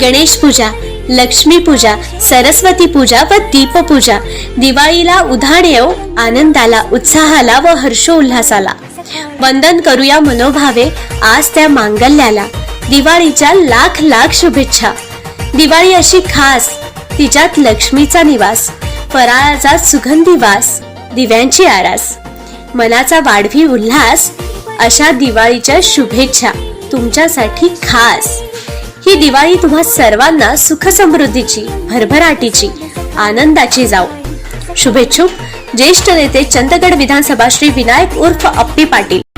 गणेश पूजा लक्ष्मी पूजा सरस्वती पूजा व दीपपूजा दिवाळीला उधाण येऊ आनंदाला उत्साहाला व हर्षोल्हासाला वंदन करूया मनोभावे आज त्या मांगल्याला. दिवाळीच्या लाख लाख शुभेच्छा. दिवाळी अशी खास तिच्यात लक्ष्मीचा निवास फराळाचा सुगंधी वास दिव्यांची आरास. मनाचा वाढवी उल्हास अशा दिवाळीच्या शुभेच्छा तुमच्यासाठी खास. ही दिवाळी तुम्हा सर्वांना सुख समृद्धीची भरभराटीची आनंदाची जाऊ. शुभेच्छुक. ज्येष्ठ नेते चंदगड विधानसभा श्री विनायक उर्फ अप्पी पाटील.